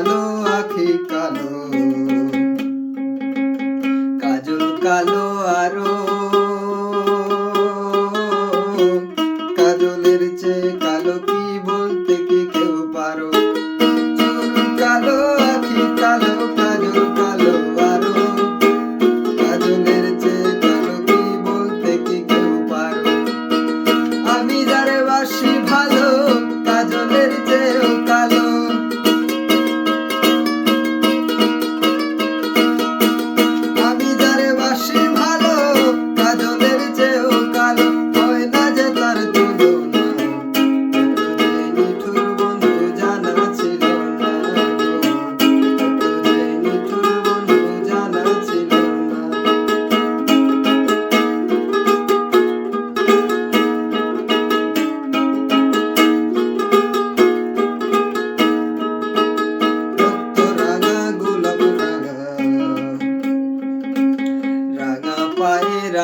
কালো আখি কালো। কাজল কালো আরও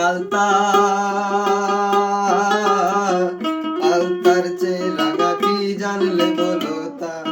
আলতা। আলতার চেয়ে রাঙা কি জানলে বলো তা?